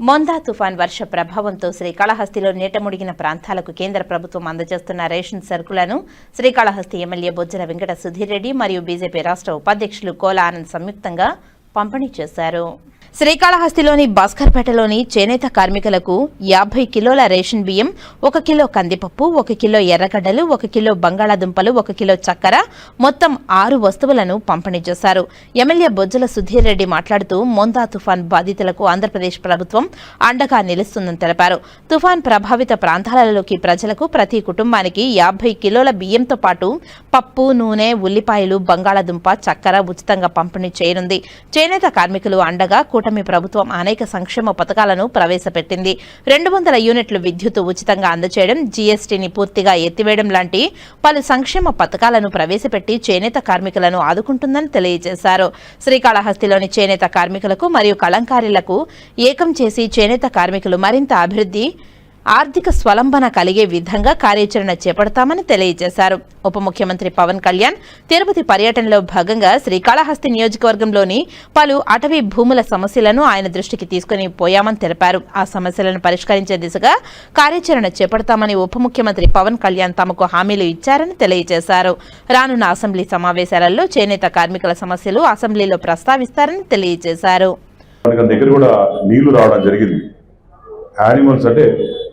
Montha తుఫాన్ వర్ష ప్రభావంతో శ్రీకాళహస్తిలో నీట ముడిగిన ప్రాంతాలకు కేంద్ర ప్రభుత్వం అందజేస్తున్న రేషన్ సరుకులను శ్రీకాళహస్తి ఎమ్మెల్యే బొజ్జల వెంకట సుధీర్ రెడ్డి మరియు బీజేపీ రాష్ట్ర ఉపాధ్యక్షులు కోలా ఆనంద్ సంయుక్తంగా పంపిణీ చేశారు. శ్రీకాళహస్తిలోని భాస్కర్పేటలోని చేనేత కార్మికులకు యాభై కిలోల రేషన్ బియ్యం ఒక కిలో కందిపప్పు ఒక కిలో ఎర్రగడ్డలు ఒక కిలో బంగాళాదుంపలు ఒక కిలో చక్కెర మొత్తం ఆరు వస్తువులను పంపిణీ చేశారు. ఎమ్మెల్యే బొజ్జల సుధీర్ రెడ్డి మాట్లాడుతూ మొందా తుఫాన్ బాధితులకు ఆంధ్రప్రదేశ్ ప్రభుత్వం అండగా నిలుస్తుందని తెలిపారు. తుఫాన్ ప్రభావిత ప్రాంతాలలోకి ప్రజలకు ప్రతి కుటుంబానికి యాభై కిలోల బియ్యంతో పాటు పప్పు నూనె ఉల్లిపాయలు బంగాళాదుంప చక్కెర ఉచితంగా పంపిణీ చేయనుంది. చేనేత కార్మికులు అండగా కూటమి ప్రభుత్వం అనేక సంక్షేమ పథకాలను ప్రవేశపెట్టింది. రెండు వందల యూనిట్లు విద్యుత్ ఉచితంగా అందచేయడం జీఎస్టీని పూర్తిగా ఎత్తివేయడం లాంటి పలు సంక్షేమ పథకాలను ప్రవేశపెట్టి చేనేత కార్మికులను ఆదుకుంటుందని తెలియజేశారు. శ్రీకాళహస్తిలోని చేనేత కార్మికులకు మరియు కలంకారీలకు ఏకం చేసి చేనేత కార్మికులు మరింత అభివృద్ధి ఆర్థిక స్వలంబన కలిగే విధంగా కార్యాచరణ చేపడతామని తెలియజేశారు. ఉప ముఖ్యమంత్రి పవన్ కళ్యాణ్ తిరుపతి పర్యటనలో భాగంగా శ్రీకాళహస్తి నియోజకవర్గంలోని పలు అటవీ భూముల సమస్యలను ఆయన దృష్టికి తీసుకుని పోయామని తెలిపారు. ఆ సమస్యలను పరిష్కరించే దిశగా కార్యాచరణ చేపడతామని ఉప ముఖ్యమంత్రి పవన్ కళ్యాణ్ తమకు హామీలు ఇచ్చారని తెలియజేశారు. రానున్న అసెంబ్లీ సమావేశాలలో చేనేత కార్మికుల సమస్యలు అసెంబ్లీలో ప్రస్తావిస్తారని తెలియజేశారు. దగ్గర కూడా నీళ్ళు రావడం జరిగింది. యానిమల్స్ అంటే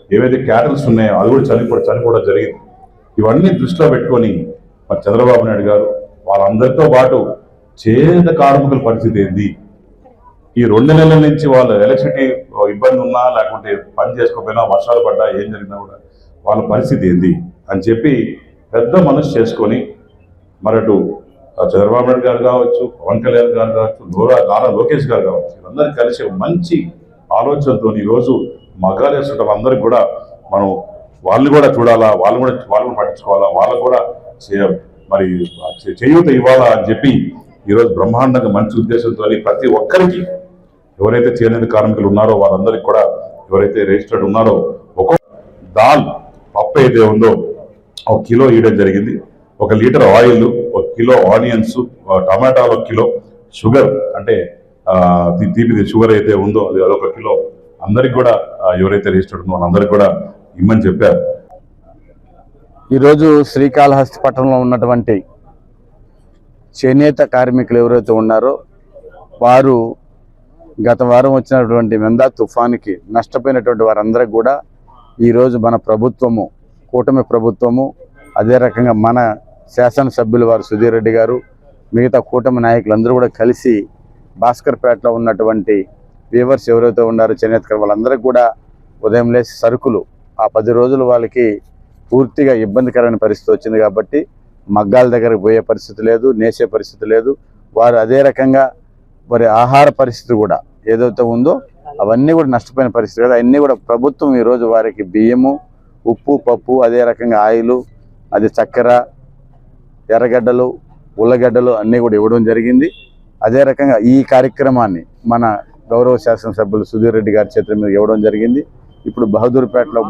ఏవైతే క్యాటల్స్ ఉన్నాయో అది కూడా చనిపో చనిపోవడం జరిగింది. ఇవన్నీ దృష్టిలో పెట్టుకొని మరి చంద్రబాబు నాయుడు గారు వాళ్ళందరితో పాటు చేత కార్మికుల పరిస్థితి ఏంది? ఈ రెండు నెలల నుంచి వాళ్ళ ఎలక్ట్రిసిటీ ఇబ్బంది ఉన్నా లేకుంటే పని చేసుకోకపోయినా వర్షాలు పడ్డా ఏం జరిగినా కూడా వాళ్ళ పరిస్థితి ఏంది? అని చెప్పి పెద్ద మనసు చేసుకొని మరటు చంద్రబాబు నాయుడు గారు కావచ్చు పవన్ కళ్యాణ్ గారు కావచ్చు లోరా నారా లోకేష్ గారు కావచ్చు వీళ్ళందరూ కలిసి మంచి ఆలోచనతో ఈరోజు మగాలు వేస్తుంటే అందరికి కూడా మనం వాళ్ళు కూడా చూడాలా వాళ్ళు కూడా వాళ్ళు కూడా పట్టించుకోవాలా వాళ్ళకు కూడా మరి చేయూత ఇవ్వాలా అని చెప్పి ఈరోజు బ్రహ్మాండంగా మంచి ఉద్దేశంతో ప్రతి ఒక్కరికి ఎవరైతే చేనేత కార్మికులు ఉన్నారో వారందరికీ కూడా ఎవరైతే రిజిస్టర్డ్ ఉన్నారో ఒక్కొక్క దాల్ పప్పు అయితే ఉందో ఒక కిలో ఇవ్వడం జరిగింది. ఒక లీటర్ ఆయిల్ ఒక కిలో ఆనియన్స్ టమాటాలు ఒక కిలో షుగర్ అంటే ఆ, తీపిది షుగర్ అయితే ఉందో అది అదొక కిలో అందరికి కూడా ఎవరైతే రిజిస్టర్డ్ ఉన్నారో వాళ్ళందరికీ కూడా ఇమ్మని చెప్పారు. ఈరోజు శ్రీకాళహస్తి పట్టణంలో ఉన్నటువంటి చేనేత కార్మికులు ఎవరైతే ఉన్నారో వారు గత వారం వచ్చినటువంటి మెందా తుఫానికి నష్టపోయినటువంటి వారందరికి కూడా ఈరోజు మన ప్రభుత్వము కూటమి ప్రభుత్వము అదే రకంగా మన శాసనసభ్యులు వారు సుధీర్ రెడ్డి గారు మిగతా కూటమి నాయకులందరూ కూడా కలిసి భాస్కర్పేటలో ఉన్నటువంటి వీవర్స్ ఎవరైతే ఉన్నారో చేనేత వాళ్ళందరికీ కూడా ఉదయం లేచి సరుకులు ఆ పది రోజులు వాళ్ళకి పూర్తిగా ఇబ్బందికరమైన పరిస్థితి వచ్చింది కాబట్టి మగ్గాల దగ్గరకు పోయే పరిస్థితి లేదు నేసే పరిస్థితి లేదు. వారు అదే రకంగా వారి ఆహార పరిస్థితి కూడా ఏదైతే ఉందో అవన్నీ కూడా నష్టపోయిన పరిస్థితి కదా. అవన్నీ కూడా ప్రభుత్వం ఈరోజు వారికి బియ్యము ఉప్పు పప్పు అదే రకంగా ఆయిలు అది చక్కెర ఎర్రగడ్డలు ఉల్లగడ్డలు అన్నీ కూడా ఇవ్వడం జరిగింది. అదే రకంగా ఈ కార్యక్రమాన్ని మన గౌరవ శాసనసభ్యులు సుధీర్ రెడ్డి గారి చేతుల మీద ఇవ్వడం జరిగింది. ఇప్పుడు బహదూర్పేటలో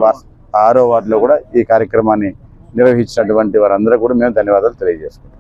ఆరో వార్డులో కూడా ఈ కార్యక్రమాన్ని నిర్వహించినటువంటి వారందరూ కూడా మేము ధన్యవాదాలు తెలియజేసుకుంటాం